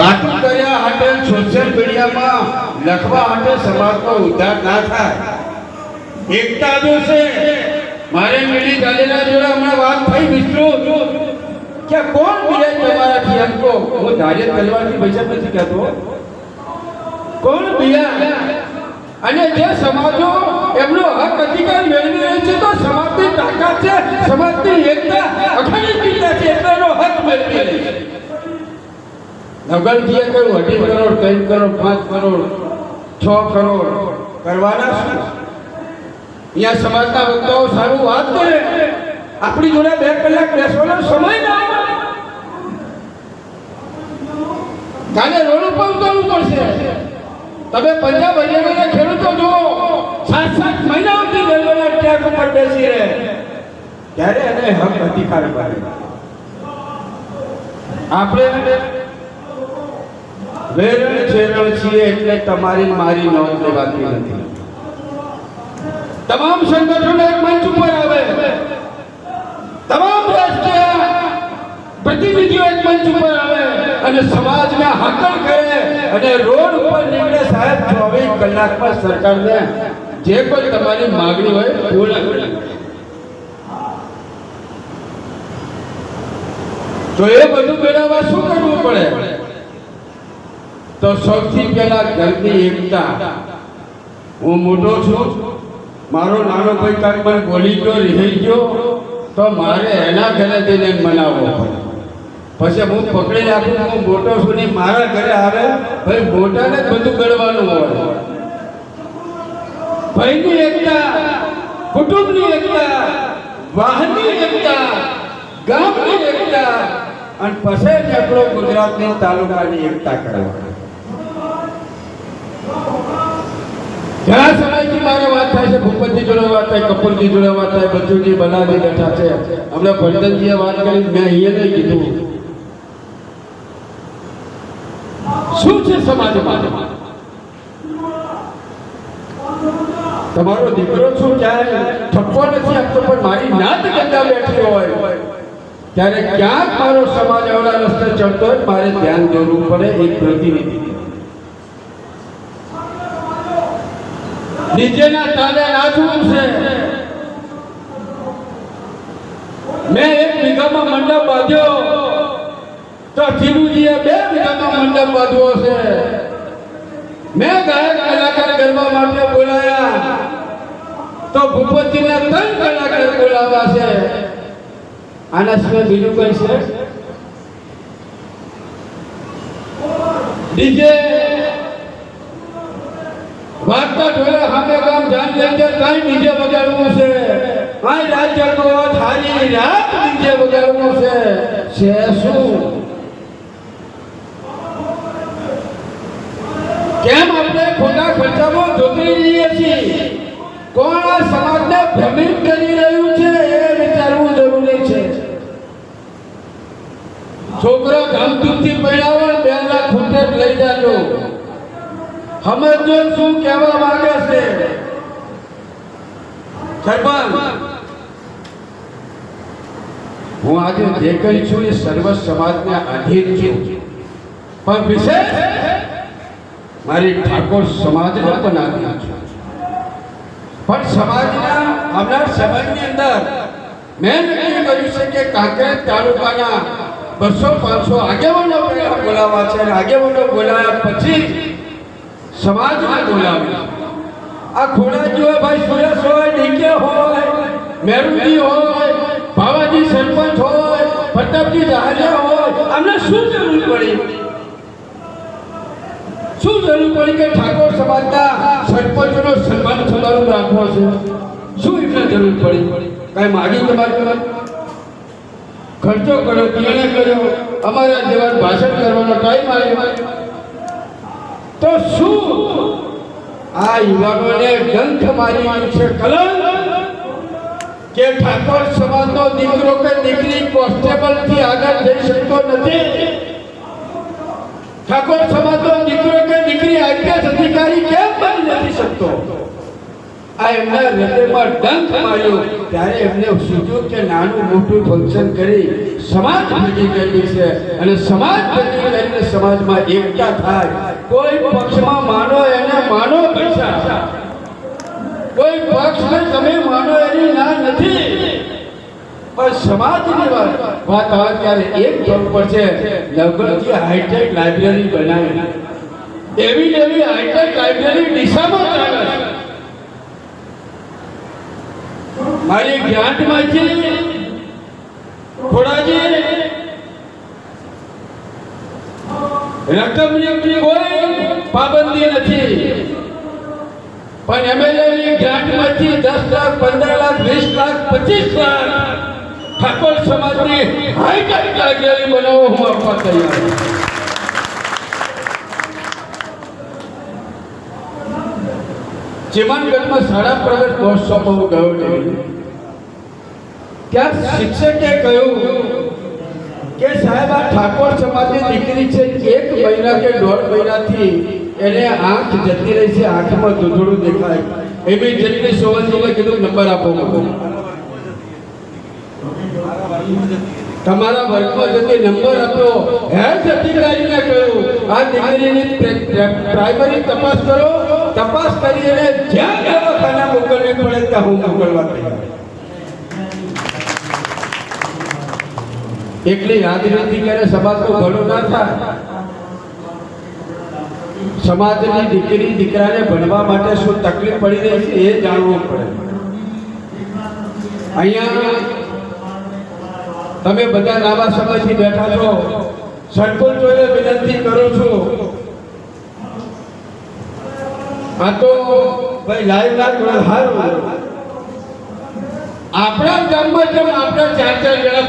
વાતો કર્યા હાટે સોશિયલ મીડિયામાં લખવા હાટે સમાજનો ઉદ્ધાર ના થાય. એકતા છે મારે મિલી ચાલેલા જોડે હમણાં વાત થઈ વિસ્તૃત કે કોણ મિલે તમારાથી એમ કહો? હું ધાર્ય તલવારથી પૈસા નથી કહેતો. કોણ મિલ્યા અને જે સમાજો એમનો હક અધિકાર મેળવી રહ્યો છે તો સમાજની તાકાત છે, સમાજની એકતા અખંડિતતા છે એટલાનો હક મેળવી રહી છે. નગરજીએ કહ્યું, અઢી કરોડ, ત્રણ કરોડ, પાંચ કરોડ, છ કરોડ. કરવાના શું? અહીંયા સમાજના વક્તાઓ સારું વાત કરે. આપણી જોડે બે કલાક બેસવાનો સમય ના. કાલે રોડ ઉપર ઉતરવું પડશે? તમે પંજાબ હરિયાણાના ખેડૂતો જુઓ. સાત સાત મહિનાઓથી રેલવેના ટ્રેક ઉપર બેસી રહે. ત્યારે એને હક અધિકાર મળે? આપણે વેરણ છેરણ એટલે તમારી મારી નોંધ લેવાતી નથી. તમામ સંગઠનો એક મંચ ઉપર આવે. તમામ રાષ્ટ્રીય પ્રતિનિધિઓ એક મંચ ઉપર આવે અને સમાજને હાકલ કરે અને રોડ ઉપર નીકળે સાહેબ ચોવીસ કલાકમાં સરકારને જે કોઈ તમારી માગણી હોય પૂર્ણ કરે તો એ બધું મેળવવા શું કરવું પડે? તો સૌથી પહેલા ઘરની એકતા. હું મોટો છું. મારો નાનો ભાઈ કાંઈક મને બોલી ગયો રહી ગયો, તો મારે એના ઘરે જઈને મનાવવો પડે. પછી હું પકડી રાખું, હું મોટો છું ને મારા ઘરે આવે, ભાઈ મોટાને બધું કરવાનું હોય. ભાઈની એકતા, કુટુંબની એકતા, વાહનની એકતા, ગામની એકતા, અને પછી જ આપણો ગુજરાતની તાલુકાની એકતા કરવાની. ઘણા સમયથી મારે વાત થાય છે ભૂપતજી જોડે વાત થાય કપૂરજી જોડે વાત થાય બચ્ચુજી બનાવી બેઠા છે. હમણાં ભરતનજીએ વાત કરી મેં અહીંયા નહીં કીધું. શું છે સમાજમાં? તમારો દીકરો શું ક્યારે ઠપકો નથી આપતો પણ મારી નાત ગંગા બેઠી હોય. ત્યારે ક્યાંક મારો સમાજ આવડા રસ્તે ચડતો હોય મારે ધ્યાન દોરવું પડે એક પ્રતિનિધિ. નીચેના તાલે નાચવું છે. મેં એક વીઘામાં મંડપ બાંધ્યો. તો ચીનુજીએ બે વીઘામાં મંડપ બાંધવો છે. મેં ગાયક કલાકાર કરવા માટે બોલાયા. તો ભૂપતજીને ત્રણ કલાકાર બોલાવ્યા છે. આના સિવાય બીજું કઈ છે? ડીજે વાર્તા ઢોલે સામે ગામ જાન લઈને કઈ નીચે વગાડવું છે આય રાજ્ય કો થાલી રાત નીચે વગાડવું છે છે શું? કેમ આપણે ખોટા ખર્ચામાં જોતરી રહીએ છીએ? કોણ આ સમાજને ભ્રમિત કરી રહ્યું છે એ વિચારવું જરૂરી છે. છોકરો ગામધૂમથી પહેરાવો બે લાખ ખૂટે લઈ જાજો. સમજો શું કહેવા માંગે છે? હું આજે જે કહી છું એ સર્વ સમાજને આધીન છું. પણ વિશેષ મારી ઠાકોર સમાજને પણ આધીન છું. પણ સમાજના હમણાં સમાજની અંદર મેં નક્કી કર્યું છે કે કાંકરેજ તાલુકાના બસો પાંચસો આગેવાનો બોલાવવા છે અને આગેવાનો બોલાવ્યા પછી સમાજને બોલાવ્યા આ ખોડાજી હોય ભાઈ સુરેશ હોય, ડીકે હોય મેરુજી હોય, ભાવાજી સરપંચ હોય, પ્રતાપજી જહાજા હોય, અમને શું જરૂર પડી? શું જરૂર પડી કે ઠાકોર સમાજના સરપંચનો સન્માન સમારોહ રાખવો છે? શું એટલે જરૂર પડી? કઈ માગ્યું તમારે? તમારે ખર્ચો કર્યો નિર્ણય કર્યો, અમારા જેવા ભાષણ કરવાનો ટાઈમ આવ્યો. તો શું? આ યુવાનોને ડંખ મારી છે કલંક કે ઠાકોર સમાજનો દીકરો કે દીકરી કોન્સ્ટેબલથી આગળ જઈ શકતો નથી? ઠાકોર સમાજનો દીકરો કે દીકરી આઈપીએસ અધિકારી કેમ બની નથી શકતો? આ એમના હૃદયમાં ડંખ માર્યો. ત્યારે એમને સૂચ્યું કે નાનું મોટું ફંક્શન કરી સમાજ ભેગી કરી છે. અને સમાજ ભેગી કરીને સમાજમાં એકતા થાય. કોઈ પક્ષમાં માનો એને માનો પૈસા. કોઈ પક્ષને તમે માનો એની ના નથી. પણ સમાજની વાત વાત આવે ત્યારે એક જોબ પર છે નવગઢથી હાઈટેક લાઇબ્રેરી બનાવી. એવી એવી હાઈટેક લાઇબ્રેરી દિશામાં ચાલે છે મારી ગ્રાન્ટમાંથી થોડાજી રકમની કોઈ પાબંદી નથી પણ એમએલએ ની ગ્રાન્ટમાંથી દસ લાખ પંદર લાખ વીસ લાખ પચીસ લાખ ઠાકોર સમાજની હાઈટેક લાઇબ્રેરી બનાવો હું આપવા તૈયાર છું. ચીમનગઢમાં શાળા પ્રવેશ મહોત્સવ હું ગયો નહીં ત્યાં શિક્ષકે કહ્યું કે સાહેબ, આ ઠાકોર સમાજની દીકરી છે, એક મહિના કે દોઢ મહિનાથી એને આંખ જતી રહી છે, આંખમાં દૂધડું દેખાય. એવી જેટલી સોવનજીને કીધું, નંબર આપો. તમારા વર્ગમાં જતી નંબર આપ્યો. હેલ્થ અધિકારીને કહ્યું, આ દીકરીની પ્રે- પ્રે- પ્રાઇમરી તપાસ કરો. તપાસ કરી અને જ્યાં દવાખાના મોકલવી પડે ત્યાં હું મોકલવા તૈયાર એકલી યાદ નથી કરે, સમાજ તો ઘણો ના થાય. સમાજની દીકરી દીકરાને ભણવા માટે શું તકલીફ પડી રહી છે એ જાણવું પડે. અહીંયા તમે બધા લાંબા સમયથી બેઠા છો. સરપંચોને વિનંતી કરું છું. આ તો ભાઈ લાઈવ ના જોડે હારું. આપણા ગામમાં જેમ આપણા ચાર ચાર જણા